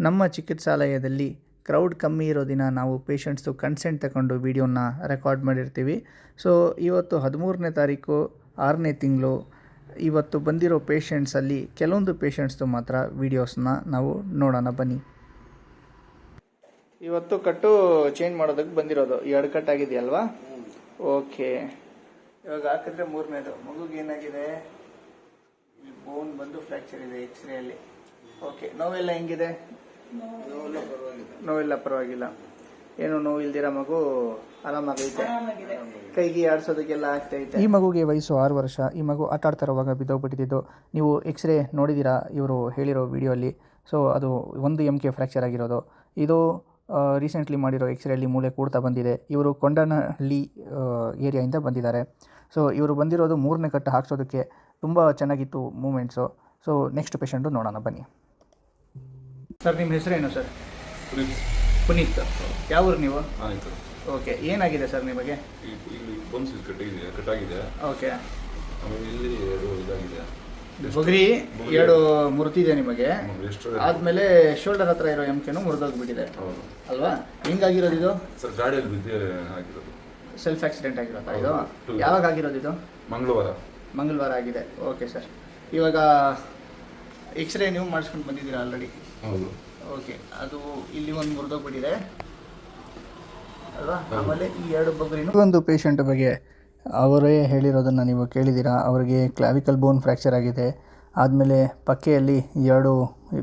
ನಮ್ಮ ಚಿಕಿತ್ಸಾಲಯದಲ್ಲಿ ಕ್ರೌಡ್ ಕಮ್ಮಿ ಇರೋ ದಿನ ನಾವು ಪೇಷಂಟ್ಸ್ದು ಕನ್ಸೆಂಟ್ ತಗೊಂಡು ವೀಡಿಯೋನ ರೆಕಾರ್ಡ್ ಮಾಡಿರ್ತೀವಿ. ಸೊ, ಇವತ್ತು ಹದಿಮೂರನೇ ತಾರೀಕು, ಆರನೇ ತಿಂಗಳು, ಇವತ್ತು ಬಂದಿರೋ ಪೇಷಂಟ್ಸಲ್ಲಿ ಕೆಲವೊಂದು ಪೇಷಂಟ್ಸ್ದು ಮಾತ್ರ ವೀಡಿಯೋಸ್ನ ನಾವು ನೋಡೋಣ, ಬನ್ನಿ. ಇವತ್ತು ಕಟ್ಟು ಚೇಂಜ್ ಮಾಡೋದಕ್ಕೆ ಬಂದಿರೋದು. ಎರಡು ಕಟ್ ಆಗಿದೆಯಲ್ವಾ ಓಕೆ. ಇವಾಗ ಹಾಕಿದ್ರೆ ಮೂರನೇದು. ಮಗುಗೆ ಏನಾಗಿದೆ? ಬೋನ್ ಬಂದು ಫ್ರ್ಯಾಕ್ಚರ್ ಇದೆ ಎಕ್ಸ್ರೇ ಅಲ್ಲಿ. ಓಕೆ, ನೋವೆಲ್ಲ ಹೆಂಗಿದೆ? ನೋವೆಲ್ಲ ಪರವಾಗಿಲ್ಲ. ಏನು ನೋವು ಇಲ್ದಿರ ಮಗು? ಆರಾಮಾಗೈತೆ. ಕೈಗೆ ಆಡ್ಸೋದಕ್ಕೆಲ್ಲ ಆಗ್ತೈತೆ. ಈ ಮಗುಗೆ ವಯಸ್ಸು ಆರು ವರ್ಷ. ಈ ಮಗು ಆಟ ಆಡ್ತಾ ಇರುವಾಗ ಬಿದ್ದೋಗ್ಬಿಟ್ಟಿದ್ದು. ನೀವು ಎಕ್ಸ್ರೇ ನೋಡಿದ್ದೀರಾ? ಇವರು ಹೇಳಿರೋ ವಿಡಿಯೋಲಿ ಸೊ ಅದು ಒಂದು ಎಂ ಕೆ ಫ್ರ್ಯಾಕ್ಚರ್ ಆಗಿರೋದು. ಇದು ರೀಸೆಂಟ್ಲಿ ಮಾಡಿರೋ ಅಲ್ಲಿ ಮೂಳೆ ಕೂಡ್ತಾ ಬಂದಿದೆ. ಇವರು ಕೊಂಡನಹಳ್ಳಿ ಏರಿಯಾಯಿಂದ ಬಂದಿದ್ದಾರೆ. ಸೊ ಇವರು ಬಂದಿರೋದು ಮೂರನೇ ಕಟ್ಟು ಹಾಕ್ಸೋದಕ್ಕೆ ತುಂಬ ಚೆನ್ನಾಗಿತ್ತು ಮೂಮೆಂಟ್ಸು. ಸೊ ನೆಕ್ಸ್ಟ್ ಪೇಷಂಟು ನೋಡೋಣ ಬನ್ನಿ. ಸರ್ ನಿಮ್ಮ ಹೆಸರೇನು ಸರ್? ಪುನೀತ್. ಯಾವ ಊರು ನೀವು? ಆಯಿತು ಓಕೆ ಏನಾಗಿದೆ ಸರ್ ನಿಮಗೆ? ಇಲ್ಲಿ ಬನ್ಸ್ ಕಟ್ಟಿಗಿದೆ ಕಟ್ಟಾಗಿದೆ. ಓಕೆ. ಆಮೇಲೆ ಇಲ್ಲಿ ಅದು ಇದಾಗಿದೆ. ಬುಗ್ರಿ ಎರಡು ಮುರಿದಿದೆ ನಿಮಗೆ. ಆದ್ಮೇಲೆ ಶೋಲ್ಡರ್ ಹತ್ರ ಇರೋ ಎಮ್ಕೆನು ಮುರಿದೋಗ್ಬಿಟ್ಟಿದೆ. ಹೌದು. ಅಲ್ವಾ? ಹೆಂಗಾಗಿರೋದು ಇದು? ಸರ್ ಗಾಡಿಯಲ್ಲಿ ಬಿದ್ದು ಆಗಿರೋದು. ಸೆಲ್ಫ್ ಆಕ್ಸಿಡೆಂಟ್ ಆಗಿರೋ ಇದು? ಯಾವಾಗ ಆಗಿರೋದು ಇದು? ಮಂಗಳವಾರ. ಮಂಗಳವಾರ ಆಗಿದೆ. Okay sir. ಇವಾಗ ಎಕ್ಸ್ರೇ ನೀವು ಮಾಡಿಸ್ಕೊಂಡು ಬಂದಿದ್ದೀರಾ ಆಲ್ರೆಡಿ ಹೌದು. ಓಕೆ ಅದು ಇಲ್ಲಿ ಒಂದು ಮುರಿದೋಗ್ಬಿಟ್ಟಿದೆ ಅಲ್ವಾ. ಆಮೇಲೆ ಈ ಎರಡು ಬಗ್ರಿನೂ ಒಂದು ಪೇಷಂಟ್ ಬಗ್ಗೆ ಅವರೇ ಹೇಳಿರೋದನ್ನು ನೀವು ಕೇಳಿದ್ದೀರಾ? ಅವರಿಗೆ ಕ್ಲಾವಿಕಲ್ ಬೋನ್ ಫ್ರ್ಯಾಕ್ಚರ್ ಆಗಿದೆ. ಆದಮೇಲೆ ಪಕ್ಕೆಯಲ್ಲಿ ಎರಡು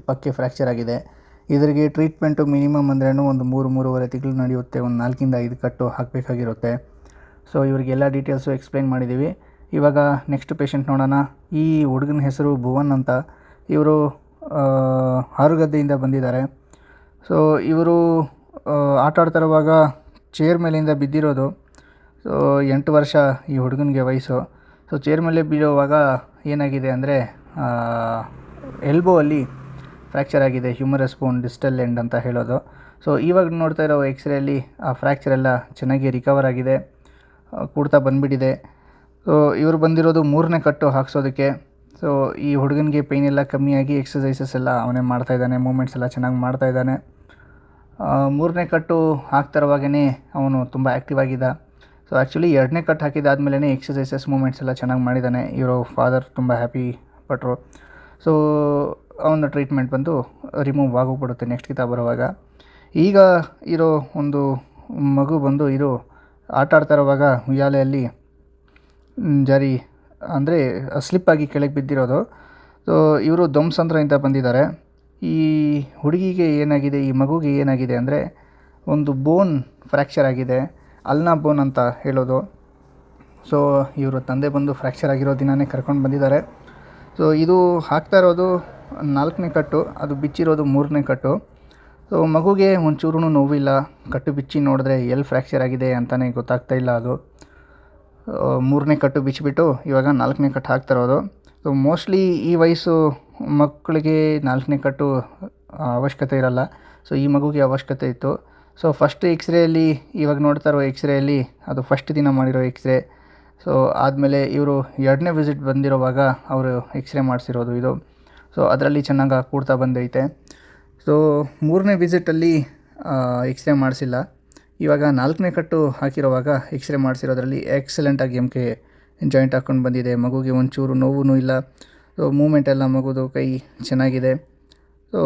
ಪಕ್ಕೆ ಫ್ರ್ಯಾಕ್ಚರ್ ಆಗಿದೆ. ಇದರಿಗೆ ಟ್ರೀಟ್ಮೆಂಟು ಮಿನಿಮಮ್ ಅಂದ್ರೆ ಒಂದು ಮೂರು ಮೂರುವರೆ ತಿಂಗಳು ನಡೆಯುತ್ತೆ. ಒಂದು ನಾಲ್ಕಿಂದ ಐದು ಕಟ್ಟು ಹಾಕಬೇಕಾಗಿರುತ್ತೆ. ಸೊ ಇವರಿಗೆಲ್ಲ ಡೀಟೇಲ್ಸು ಎಕ್ಸ್ಪ್ಲೈನ್ ಮಾಡಿದ್ದೀವಿ. ಇವಾಗ ನೆಕ್ಸ್ಟ್ ಪೇಷಂಟ್ ನೋಡೋಣ. ಈ ಹುಡುಗನ ಹೆಸರು ಭುವನ್ ಅಂತ. ಇವರು ಹಾರುಗದ್ದೆಯಿಂದ ಬಂದಿದ್ದಾರೆ. ಸೊ ಇವರು ಆಟ ಆಡ್ತಿರುವಾಗ ಚೇರ್ ಮೇಲಿಂದ ಬಿದ್ದಿರೋದು. ಸೊ ಎಂಟು ವರ್ಷ ಈ ಹುಡುಗನಿಗೆ ವಯಸ್ಸು. ಸೊ ಚೇರ್ ಮೇಲೆ ಬೀಳುವಾಗ ಏನಾಗಿದೆ ಅಂದರೆ ಎಲ್ಬೋ ಅಲ್ಲಿ ಫ್ರ್ಯಾಕ್ಚರ್ ಆಗಿದೆ ಹ್ಯೂಮರಸ್ ಬೋನ್ ಡಿಸ್ಟಲ್ ಎಂಡ್ ಅಂತ ಹೇಳೋದು. ಸೊ ಇವಾಗ ನೋಡ್ತಾ ಇರೋ ಎಕ್ಸ್ರೇಲಿ ಆ ಫ್ರ್ಯಾಕ್ಚರ್ ಎಲ್ಲ ಚೆನ್ನಾಗಿ ರಿಕವರ್ ಆಗಿದೆ ಕೂಡ್ತಾ ಬಂದುಬಿಟ್ಟಿದೆ. ಸೊ ಇವರು ಬಂದಿರೋದು ಮೂರನೇ ಕಟ್ಟು ಹಾಕ್ಸೋದಕ್ಕೆ. ಸೊ ಈ ಹುಡುಗನಿಗೆ ಪೇಯ್ನ್ ಎಲ್ಲ ಕಮ್ಮಿಯಾಗಿ ಎಕ್ಸಸೈಸಸ್ ಎಲ್ಲ ಅವನೇ ಮಾಡ್ತಾ ಇದ್ದಾನೆ ಮೂಮೆಂಟ್ಸ್ ಎಲ್ಲ ಚೆನ್ನಾಗಿ ಮಾಡ್ತಾ ಇದ್ದಾನೆ. ಮೂರನೇ ಕಟ್ಟು ಹಾಕ್ತಿರುವಾಗೇ ಅವನು ತುಂಬ ಆ್ಯಕ್ಟಿವ್ ಆಗಿದ್ದ. ಸೊ ಆ್ಯಕ್ಚುಲಿ ಎರಡನೇ ಕಟ್ ಹಾಕಿದಾದ್ಮೇಲೆ ಎಕ್ಸಸೈಸಸ್ ಮೂಮೆಂಟ್ಸ್ ಎಲ್ಲ ಚೆನ್ನಾಗಿ ಮಾಡಿದ್ದಾನೆ. ಇವರು ಫಾದರ್ ತುಂಬ ಹ್ಯಾಪಿ ಪಟ್ರು. ಸೊ ಅವನ ಟ್ರೀಟ್ಮೆಂಟ್ ಬಂದು ರಿಮೂವ್ ಆಗೋಗ್ಬಿಡುತ್ತೆ ನೆಕ್ಸ್ಟ್ ಗೀತ ಬರುವಾಗ. ಈಗ ಇರೋ ಒಂದು ಮಗು ಬಂದು ಇದು ಆಟ ಆಡ್ತಾ ಇರುವಾಗ ಉಯ್ಯಾಲೆಯಲ್ಲಿ ಜಾರಿ ಅಂದರೆ ಸ್ಲಿಪ್ಪಾಗಿ ಕೆಳಗೆ ಬಿದ್ದಿರೋದು. ಸೊ ಇವರು ಧ್ವಂಸಂದ್ರದಿಂದ ಬಂದಿದ್ದಾರೆ. ಈ ಹುಡುಗಿಗೆ ಏನಾಗಿದೆ, ಈ ಮಗುಗೆ ಏನಾಗಿದೆ ಅಂದರೆ, ಒಂದು ಬೋನ್ ಫ್ರ್ಯಾಕ್ಚರ್ ಆಗಿದೆ. ಅಲ್ನಾ ಬೋನ್ ಅಂತ ಹೇಳೋದು. ಸೊ ಇವರು ತಂದೆ ಬಂದು ಫ್ರ್ಯಾಕ್ಚರ್ ಆಗಿರೋ ದಿನವೇ ಕರ್ಕೊಂಡು ಬಂದಿದ್ದಾರೆ. ಸೊ ಇದು ಹಾಕ್ತಾ ಇರೋದು ನಾಲ್ಕನೇ ಕಟ್ಟು, ಅದು ಬಿಚ್ಚಿರೋದು ಮೂರನೇ ಕಟ್ಟು. ಸೊ ಮಗುಗೆ ಒಂಚೂರು ನೋವಿಲ್ಲ. ಕಟ್ಟು ಬಿಚ್ಚಿ ನೋಡಿದ್ರೆ ಎಲ್ಲಿ ಫ್ರ್ಯಾಕ್ಚರ್ ಆಗಿದೆ ಅಂತಲೇ ಗೊತ್ತಾಗ್ತಾ ಇಲ್ಲ ಅದು. ಮೂರನೇ ಕಟ್ಟು ಬಿಚ್ಚಿಬಿಟ್ಟು ಇವಾಗ ನಾಲ್ಕನೇ ಕಟ್ಟು ಹಾಕ್ತಾ ಇರೋದು. ಸೊ ಮೋಸ್ಟ್ಲಿ ಈ ವಯಸ್ಸು ಮಕ್ಕಳಿಗೆ ನಾಲ್ಕನೇ ಕಟ್ಟು ಅವಶ್ಯಕತೆ ಇರಲ್ಲ. ಸೊ ಈ ಮಗುಗೆ ಅವಶ್ಯಕತೆ ಇತ್ತು. ಸೊ ಫಸ್ಟ್ ಎಕ್ಸ್ರೇಯಲ್ಲಿ ಇವಾಗ ನೋಡ್ತಾ ಇರೋ ಎಕ್ಸ್ರೇಯಲ್ಲಿ ಅದು ಫಸ್ಟ್ ದಿನ ಮಾಡಿರೋ ಎಕ್ಸ್ರೇ ಸೊ ಆದಮೇಲೆ ಇವರು ಎರಡನೇ ವಿಸಿಟ್ ಬಂದಿರೋವಾಗ ಅವರು ಎಕ್ಸ್ರೇ ಮಾಡಿಸಿರೋದು ಇದು. ಸೊ ಅದರಲ್ಲಿ ಚೆನ್ನಾಗಿ ಕೂಡ್ತಾ ಬಂದೈತೆ. ಸೊ ಮೂರನೇ ವಿಸಿಟಲ್ಲಿ ಎಕ್ಸ್ರೇ ಮಾಡಿಸಿಲ್ಲ. ಇವಾಗ ನಾಲ್ಕನೇ ಕಟ್ಟು ಹಾಕಿರುವಾಗ ಎಕ್ಸ್ರೇ ಮಾಡಿಸಿರೋದ್ರಲ್ಲಿ ಎಕ್ಸಲೆಂಟಾಗಿ ಎಂ ಕೆ ಜಾಯಿಂಟ್ ಹಾಕ್ಕೊಂಡು ಬಂದಿದೆ. ಮಗುಗೆ ಒಂಚೂರು ನೋವು ಇಲ್ಲ. ಸೊ ಮೂಮೆಂಟ್ ಎಲ್ಲ ಮಗುದು ಕೈ ಚೆನ್ನಾಗಿದೆ. ಸೊ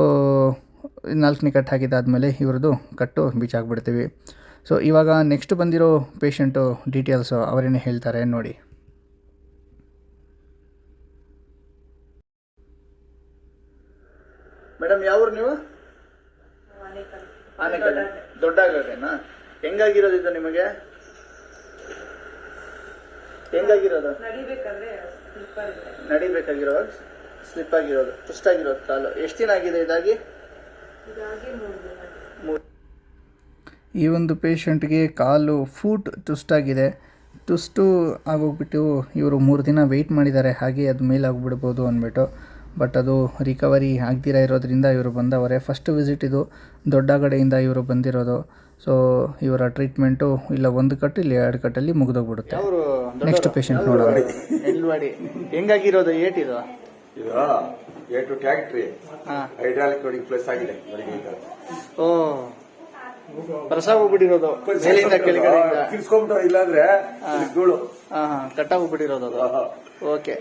ನಾಲ್ಕನೇ ಕಟ್ಟು ಹಾಕಿದ್ದಾದಮೇಲೆ ಇವ್ರದ್ದು ಕಟ್ಟು ಬೀಚಾಕ್ಬಿಡ್ತೀವಿ ಸೊ ಇವಾಗ ನೆಕ್ಸ್ಟ್ ಬಂದಿರೋ ಪೇಷಂಟು ಡೀಟೇಲ್ಸು ಅವರೇನೇ ಹೇಳ್ತಾರೆ ನೋಡಿ. ಮೇಡಮ್, ಯಾವ್ರು ನೀವು? ದೊಡ್ಡ ಆಗದೇನಾ ಹೆಂಗಾಗಿರೋದು? ಇದು ನಿಮಗೆ ಹೆಂಗಾಗಿರೋದು ನಡಿಬೇಕಾಗಿರೋದು? ಸ್ಲಿಪ್ ಆಗಿರೋದು. ಪುಸ್ಟ್ ಆಗಿರೋದು ಕಾಲು. ಎಷ್ಟು ದಿನ ಆಗಿದೆ ಇದಾಗಿ? ಇದಾಗಿ ಮೂರು ಈ ಒಂದು ಪೇಷಂಟ್ಗೆ ಕಾಲು ಫೂಟ್ ತುಸ್ಟಾಗಿದೆ ಆಗಿದೆ ಟ್ವಿಸ್ಟು ಆಗೋಗ್ಬಿಟ್ಟು ಇವರು ಮೂರು ದಿನ ವೆಯ್ಟ್ ಮಾಡಿದ್ದಾರೆ. ಹಾಗೆ ಅದು ಮೇಲಾಗ್ಬಿಡ್ಬೋದು ಅಂದ್ಬಿಟ್ಟು. ಬಟ್ ಅದು ರಿಕವರಿ ಆಗ್ದಿರ ಇರೋದ್ರಿಂದ ಇವರು ಬಂದವರೇ. ಫಸ್ಟ್ ವಿಸಿಟ್ ಇದು ದೊಡ್ಡ ಕಡೆಯಿಂದ ಇವರು ಬಂದಿರೋದು. ಸೊ ಇವರ ಟ್ರೀಟ್ಮೆಂಟು ಇಲ್ಲ ಒಂದು ಕಟ್ಟು ಇಲ್ಲ ಎರಡು ಕಟ್ಟಲ್ಲಿ ಮುಗಿದೋಗ್ಬಿಡುತ್ತೆ. ನೆಕ್ಸ್ಟ್ ಪೇಷಂಟ್ ನೋಡೋಣ. ಹೆಂಗಾಗಿರೋದು? ಏಟ್ ಇದು? ಈಗ ಎ ಟು ಟ್ಯಾಕ್ಟ್ರಿ ಹಾ. ಹೈಡ್ರಾಲಿಕ್ ನೋಡಿ ಪ್ಲಸ್ ಆಗಿದೆ. ಓ. ಓ ಹೋಗ್ಬಿಟ್ಟಿರೋದು ಮೇಲಿಂದ ಕೆಳಗಡೆಯಿಂದ. ಕಿರ್ಸ್ಕೊಂಬಿಟ್ಟು ಇಲ್ಲಾಂದ್ರೆ ಇಲ್ಲಿ ಧೂಳು. ಹಾ ಹಾ ಕಟ್ಟಾಗ್ಬಿಟ್ಟಿರೋದು ಅದು. ಓಕೆ.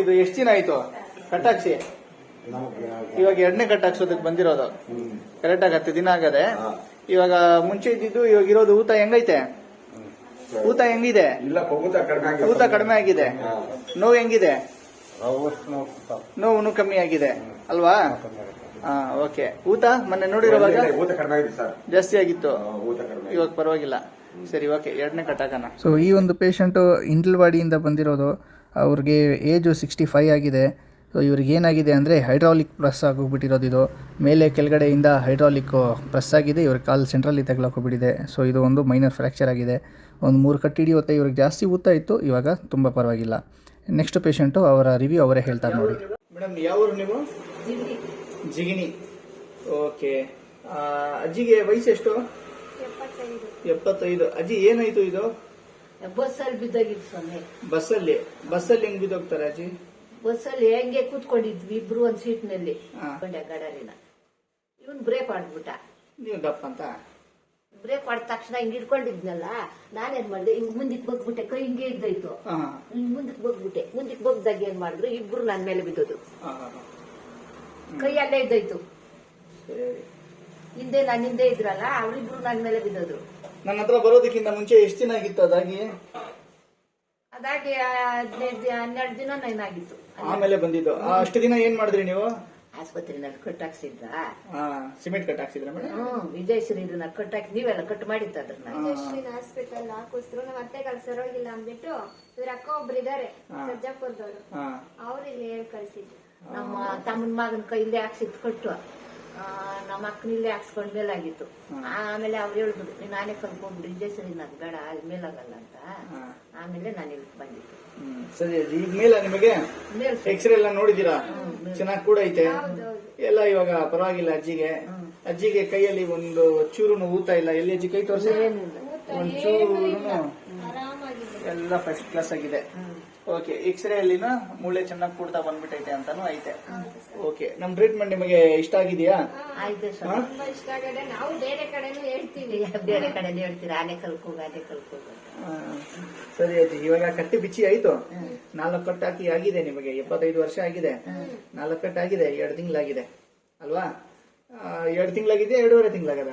ಇದು ಎಷ್ಟು ದಿನ ಆಯ್ತು? ಕಟ್ಟಾಕ್ಸಿ ಇವಾಗ ಎರಡನೇ ಕಟ್ಟಾಕ್ಸೋದಕ್ಕೆ ಬಂದಿರೋದು. ಕರೆಕ್ಟ್ ಆಗ ಹತ್ತು ದಿನ ಆಗದೆ. ಇವಾಗ ಮುಂಚೆ ಇದ್ದಿದ್ದು ಇವಾಗ ಇರೋದು ಊತ ಹೆಂಗೈತೆ? ಊತ ಹೆಂಗಿದೆ? ಇಲ್ಲ ಕೊಗುತ ಕಡಿಮೆ ಆಗಿದೆ. ಊತ ಕಡಿಮೆ ಆಗಿದೆ. ನೋವು ಹೆಂಗಿದೆ? ನೋವು ಕಮ್ಮಿ ಆಗಿದೆ. ಅಲ್ವಾ? ಹಾ ಓಕೆ. ಊತ ಮೊನ್ನೆ ನೋಡಿರುವಾಗ? ಊತ ಕಡಿಮೆ ಆಗಿದೆ ಸರ್. ಜಾಸ್ತಿ ಆಗಿತ್ತು. ಊತ ಕಡಿಮೆ ಇವಾಗ ಪರವಾಗಿಲ್ಲ. ಸರಿ ಓಕೆ. ಎರಡನೇ ಕಟ್ಟಾಕಣ ಸೊ ಈ ಒಂದು ಪೇಷಂಟು ಇಂಟಲ್ವಾಡಿಯಿಂದ ಬಂದಿರೋದು ಅವ್ರಿಗೆ ಏಜು ಸಿಕ್ಸ್ಟಿ ಫೈವ್ ಆಗಿದೆ. ಇವ್ರಿಗೆ ಏನಾಗಿದೆ ಅಂದರೆ ಹೈಡ್ರಾಲಿಕ್ ಪ್ರೆಸ್ ಆಗೋಗ್ಬಿಟ್ಟಿರೋದು ಇದು. ಮೇಲೆ ಕೆಳಗಡೆಯಿಂದ ಹೈಡ್ರಾಲಿಕ್ ಪ್ರೆಸ್ ಆಗಿದೆ ಇವ್ರ ಕಾಲು ಸೆಂಟ್ರಲ್ಲಿ ತಗ್ಲಾಕೋಗ್ಬಿಟ್ಟಿದೆ ಸೊ ಇದು ಒಂದು ಮೈನರ್ ಫ್ರ್ಯಾಕ್ಚರ್ ಆಗಿದೆ. ಒಂದು ಮೂರು ಕಟ್ಟಿ ಹಿಡಿಯುತ್ತೆ ಇವ್ರಿಗೆ ಜಾಸ್ತಿ ಊತ ಇತ್ತು ಇವಾಗ ತುಂಬ ಪರವಾಗಿಲ್ಲ. ನೆಕ್ಸ್ಟ್ ಪೇಷಂಟು ಅವರ ರಿವ್ಯೂ ಅವರೇ ಹೇಳ್ತಾರೆ ನೋಡಿ. ಮೇಡಮ್ ಯಾವ ನೀವು? ಜಿಗಿ ಜಿಗಿನಿ ಓಕೆ ಅಜ್ಜಿಗೆ ವಯಸ್ಸು ಎಷ್ಟು? ಎಪ್ಪತ್ತೈದು. ಎಪ್ಪತ್ತೈದು ಅಜ್ಜಿ ಏನಾಯ್ತು ಇದು? ಬಸ್ಸಲ್ಲಿ ಬಿದ್ದಾಗಿತ್ತು ಸೊನ್ನೆ ಬಸ್ಸಲ್ಲಿ. ಬಸ್ಸಲ್ಲಿ ಹೆಂಗ್ ಬಿದ್ದೋಗ್ತಾರೆ ಅಜ್ಜಿ? ಬಸ್ಸಲ್ಲಿ ಹೆಂಗೆ ಕೂತ್ಕೊಂಡಿದ್ವಿ ಇಬ್ರು ಒಂದ್ ಸೀಟ್ನಲ್ಲಿ. ಹಾ. ಗಡರಿನ ಇವನ್ ಬ್ರೇಕ್ ಮಾಡ್ಬಿಟ್ಟ. ನೀವು ದಪ್ಪ ಅಂತ? ಬ್ರೇಕ್ ಹೊಡೆದ ತಕ್ಷಣ ಹಿಂಗ್ ಹಿಡ್ಕೊಂಡಿದ್ನಲ್ಲ ನಾನೇನ್ ಮಾಡಿದೆ ಹಿಂಗ್ ಮುಂದಕ್ಕೆ ಬಗ್ಬಿಟ್ಟೆ ಕೈ ಹಿಂಗೆ ಇದ್ದಾಯ್ತು. ಹಾ, ಹಿಂಗ್ ಮುಂದಕ್ಕೆ ಬಗ್ಬಿಟ್ಟೆ ಮುಂದಕ್ಕೆ ಬಗ್ದಾಗ ಏನ್ ಮಾಡಿದ್ರು ಇಬ್ರು ನನ್ ಮೇಲೆ ಬಿದ್ದೋದು ಹಾ, ಹಾ, ಹಾ. ಕೈ ಅಲ್ಲೇ ಇದ್ದಾಯ್ತು. ಸರಿ. ಹಿಂದೆ ನನ್ನ ಹಿಂದೆ ಇದ್ರಲ್ಲ ಅವ್ರಿಬ್ರು ನನ್ ಮೇಲೆ ಬಿದ್ದೋದು ನನ್ನ ಹತ್ರ ಬರೋದಕ್ಕಿಂತ ಮುಂಚೆ ಎಷ್ಟು ದಿನ ಆಗಿತ್ತು ಅದಾಗಿ? ಅದಾಗಿ ಹದಿನೈದು ಹನ್ನೆರಡು ದಿನ ಏನಾಗಿತ್ತು ಆಮೇಲೆ ಬಂದಿದ್ದು. ಆ, ಅಷ್ಟು ದಿನ ಏನ್ ಮಾಡಿದ್ರಿ ನೀವು? ಆಸ್ಪತ್ರೆನಲ್ಲಿ ಕಟ್ಟಾಕ್ಸಿದ್ರ ಹಾ ಸಿಮೆಂಟ್ ಕಟ್ ಹಾಕ್ಸಿದ್ರ ಮೇಡಮ್ ಹ್ಮ್ ವಿಜಯಶ್ರೀ ಇದನ್ನ ಕಟ್ಟಾಕಿ ನೀವೆಲ್ಲ ಕಟ್ ಮಾಡಿತ್ತು ಅದನ್ನ ವಿಜಯಶ್ರೀ ಹಾಸ್ಪಿಟಲ್ ಹಾಕಿಸ್ರು. ನಮ್ಮ ಅತ್ತೆ ಸರೋಗಿಲ್ಲ ಅಂದ್ಬಿಟ್ಟು ಇವ್ರ ಅಕ್ಕ ಒಬ್ರು ಇದಾರೆ ಸರ್ಜಾಪುರದವರು ಹಾ. ಅವ್ರು ಇಲ್ಲಿ ಹೇಳಿ ಕಳ್ಸಿದ್ರು. ನಮ್ಮ ತಮ್ಮನ ಮಗನ ಕೈಯಿಂದ ಹಾಕ್ಸಿದ್ ಕಟ್ಟು. ಆ, ನಮ್ಮ ಅಕ್ಕನ ಇಲ್ಲೇ ಹಾಕ್ಸ್ಕೊಂಡ್ ಮೇಲಾಗಿತ್ತು. ಆಮೇಲೆ ಅವ್ರು ಹೇಳಿದ್ರು ನೀನ್ ನಾನೇ ಕರ್ಕೊಂಡ್ಬಿಡು ಇಂಜೆಕ್ಷನ್ ಅದು ಬೇಡ ಅಲ್ಲಿ ಮೇಲಾಗಲ್ಲ ಅಂತ. ಆಮೇಲೆ ನಾನು ಇಲ್ಲಿ ಬಂದಿದ್ದೆ. ಸರಿ ಅಜ್ಜಿ ಈಗ ಮೇಲ ನಿಮಗೆ? ಎಕ್ಸ್ರೇ ಎಲ್ಲ ನೋಡಿದೀರಾ ಚೆನ್ನಾಗಿ ಕೂಡ ಐತೆ. ಎಲ್ಲ ಇವಾಗ ಪರವಾಗಿಲ್ಲ ಅಜ್ಜಿಗೆ. ಅಜ್ಜಿಗೆ ಕೈಯಲ್ಲಿ ಒಂದು ಚೂರು ಊತ ಇಲ್ಲ. ಎಲ್ಲಿ ಅಜ್ಜಿ ಕೈ ತೋರಿಸಿ? ಒಂದು ಚೂರು ಎಲ್ಲ ಫಸ್ಟ್ ಕ್ಲಾಸ್ ಆಗಿದೆ. ಓಕೆ ಎಕ್ಸ್ರೇ ಅಲ್ಲಿನ ಮೂಳೆ ಚೆನ್ನಾಗಿ ಕೂಡ್ತಾ ಬಂದ್ಬಿಟ್ಟೈತೆ ಅಂತಾನು ಐತೆ. ಓಕೆ ನಮ್ ಟ್ರೀಟ್ಮೆಂಟ್ ನಿಮಗೆ ಇಷ್ಟ ಆಗಿದೆಯಾ? ಆಯ್ತು ಹಾ? ಸರ್ ತುಂಬಾ ಇಷ್ಟ ಆಗದೆ. ನಾವು ಬೇರೆ ಕಡೆನೂ ಹೇಳ್ತೀವಿ. ಬೇರೆ ಕಡೆ ಹೇಳ್ತೀರಾ? ಆನೆ ಕಲ್ಕೋಗ ಅದೇ ಕಲ್ಕೋಗ ಆ, ಸರಿ ಆಯ್ತು. ಇವಾಗ ಕಟ್ಟಿ ಬಿಚ್ಚಿ ಆಯ್ತು. ನಾಲ್ಕು ಕಟ್ಟು ಹಾಕಿ ಆಗಿದೆ ನಿಮಗೆ. ಎಪ್ಪತ್ತೈದು ವರ್ಷ ಆಗಿದೆ. ನಾಲ್ಕು ಕಟ್ಟು ಆಗಿದೆ. ಎರಡು ತಿಂಗಳಾಗಿದೆ. ಅಲ್ವಾ? ಎರಡು ತಿಂಗಳಾಗಿದೆ ಎರಡೂವರೆ ತಿಂಗಳಾಗದ?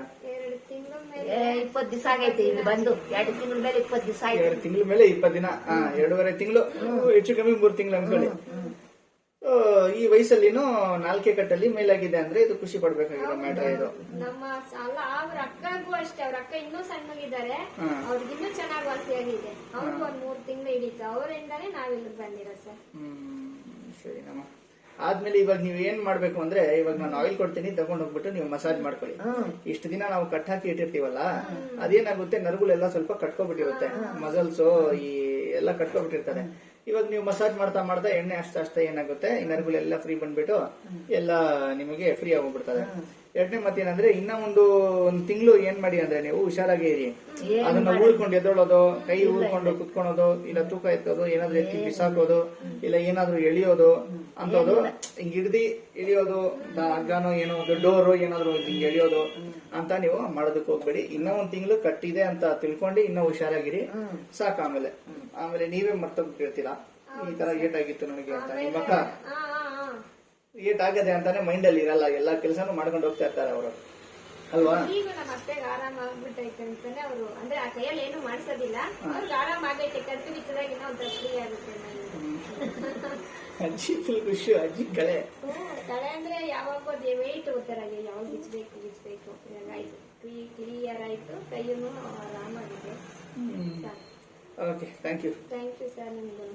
ಎರಡು ತಿಂಗಳ ಮೇಲೆ ಏ ಇಪ್ಪತ್ ದಿವಸ ಆಗೈತೆ ಇಲ್ಲಿ ಬಂದು. ಎರಡು ತಿಂಗಳ ಮೇಲೆ ಇಪ್ಪತ್ ದಿವಸ ಆಯ್ತು. ಎರಡು ತಿಂಗಳ ಮೇಲೆ ಇಪ್ಪತ್ತು ದಿನ. ಆ, ಎರಡೂವರೆ ತಿಂಗಳು. ಹೆಚ್ಚು ಕಮ್ಮಿ ಮೂರು ತಿಂಗಳು ಅನ್ಕೊಳ್ಳಿ ಆ, ಈ ವಯಸ್ಸಲ್ಲಿನೂ ನಾಲ್ಕೇ ಕಟ್ಟಲ್ಲಿ ಮೇಲಾಗಿದೆ ಅಂದ್ರೆ ಇದು ಖುಷಿ ಪಡ್ಬೇಕಾಗಿರೋ ಮ್ಯಾಟರ್ ಇದು. ನಮ್ಮ ಅಲ್ಲ ಅವ್ರ ಅಕ್ಕಗೂ ಅಷ್ಟೇ. ಅವ್ರ ಅಕ್ಕ ಇನ್ನೂ ಸಣ್ಣಗಿದ್ದಾರೆ. ಹಾ. ಅವ್ರಿಗೆ ಇನ್ನೂ ಚೆನ್ನಾಗಿ ವಾಸಿಯಾಗಿದೆ. ಅವ್ರಿಗೂ ಒಂದ್ ಮೂರ್ ತಿಂಗಳು ಹಿಡಿತು. ಅವರಿಂದಾನೇ ಇಲ್ಲಿ ಬಂದಿರೋ ಸರ್. ಹ್ಮ್ ಸರಿ ನಮ್ಮ ಆದ್ಮೇಲೆ ಇವಾಗ ನೀವು ಏನ್ ಮಾಡ್ಬೇಕು ಅಂದ್ರೆ ಇವಾಗ ನಾನು ಆಯಿಲ್ ಕೊಡ್ತೀನಿ ತಗೊಂಡ್ ಹೋಗ್ಬಿಟ್ಟು ನೀವು ಮಸಾಜ್ ಮಾಡ್ಕೊಳ್ಳಿ. ಇಷ್ಟು ದಿನ ನಾವು ಕಟ್ ಹಾಕಿ ಇಟ್ಟಿರ್ತೀವಲ್ಲ ಅದೇನಾಗುತ್ತೆ ನರಗಳೆಲ್ಲ ಸ್ವಲ್ಪ ಕಟ್ಕೊಬಿಟ್ಟಿರುತ್ತೆ. ಮಸಲ್ಸ್ ಈ ಎಲ್ಲ ಕಟ್ಕೊಬಿಟ್ಟಿರ್ತಾರೆ. ಇವಾಗ ನೀವು ಮಸಾಜ್ ಮಾಡ್ತಾ ಮಾಡ್ತಾ ಎಣ್ಣೆ ಅಷ್ಟ ಅಷ್ಟ ಏನಾಗುತ್ತೆ ಈ ನರಗಳೆಲ್ಲ ಫ್ರೀ ಬಂದ್ಬಿಟ್ಟು ಎಲ್ಲ ನಿಮಗೆ ಫ್ರೀ ಆಗೋಗ್ಬಿಡ್ತದೆ. ಎರಡನೇ ಮತ್ತೇನಂದ್ರೆ ಇನ್ನ ಒಂದು ಒಂದು ತಿಂಗಳು ಏನ್ ಮಾಡಿ ಅಂದ್ರೆ ನೀವು ಹುಷಾರಾಗಿ ಇರಿ. ಅದನ್ನ ಉಳ್ಕೊಂಡು ಎದ್ದೊಳೋದು ಕೈ ಉಳ್ಕೊಂಡು ಕುತ್ಕೊಳೋದು ಇಲ್ಲ ತೂಕ ಎತ್ತೋದು ಏನಾದ್ರೂ ಎತ್ತಿ ಬಿಸಾಕೋದು ಇಲ್ಲ ಏನಾದ್ರೂ ಎಳಿಯೋದು ಅಂತೋದು ಹಿಂಗ್ ಹಿಡ್ದಿ ಇಳಿಯೋದು ದ- ಹಗ್ಗನೋ ಏನೋ ಒಂದು ಡೋರು ಏನಾದ್ರು ಹಿಂಗ್ ಎಳಿಯೋದು ಅಂತ ನೀವು ಮಾಡೋದಕ್ಕೆ ಹೋಗ್ಬೇಡಿ. ಇನ್ನ ಒಂದ್ ತಿಂಗಳು ಕಟ್ಟಿದೆ ಅಂತ ತಿಳ್ಕೊಂಡು ಇನ್ನ ಹುಷಾರಾಗಿರಿ ಸಾಕು ಆಮೇಲೆ. ಆಮೇಲೆ ನೀವೇ ಮರ್ತೋಗ್ಬಿಟ್ಟಿರ್ತೀರಾ. ಈ ತರ ಏಟಾಗಿತ್ತು ನನಗೆ ಅಂತ. ನಿಮ್ಮ ಅಕ್ಕ ಏಟ್ ಆಗದೆ ಅಂತಾನೆ ಮೈಂಡ್ ಅಲ್ಲಿ ಇರಲ್ಲ. ಎಲ್ಲಾ ಕೆಲಸನೂ ಮಾಡ್ಕೊಂಡು ಹೋಗ್ತಾ ಇರ್ತಾರೆ ಅವರು. ಅಲ್ವಾ? ಈಗ ನಮ್ಮ ಅತ್ತೆಗೆ ಆರಾಮ ಆಗ್ಬಿಟ್ಟೈತೆ ಅಂತಾನೆ ಅವರು. ಅಂದ್ರೆ ಆ ಕೈಯಲ್ಲಿ ಏನು ಮಾಡ್ಸೋದಿಲ್ಲ. ಅವ್ರಿಗೆ ಆರಾಮ ಆಗೈತೆ. ಕಟ್ಟು ಬಿಚ್ಚದಾಗ ಇನ್ನೂ ಒಂಥರ ಫ್ರೀ ಆಗುತ್ತೆ. ಅಜ್ಜಿ ಫುಲ್ ಖುಷಿ ಅಜ್ಜಿ ಕಳೆ. ಕಳೆ ಅಂದ್ರೆ ಯಾವಾಗ ವೆಯ್ಟ್ ಓದ್ತಾರ ಯಾವಾಗ ಬಿಚ್ಚಬೇಕು ಬಿಚ್ಚಬೇಕು ಆಯ್ತು. ಕ್ಲಿಯರ್ ಆಯ್ತು. ಕೈಯನ್ನು ಆರಾಮಾಗಿದೆ. Okay thank you thank you sir ನಿಮ್ಗೆ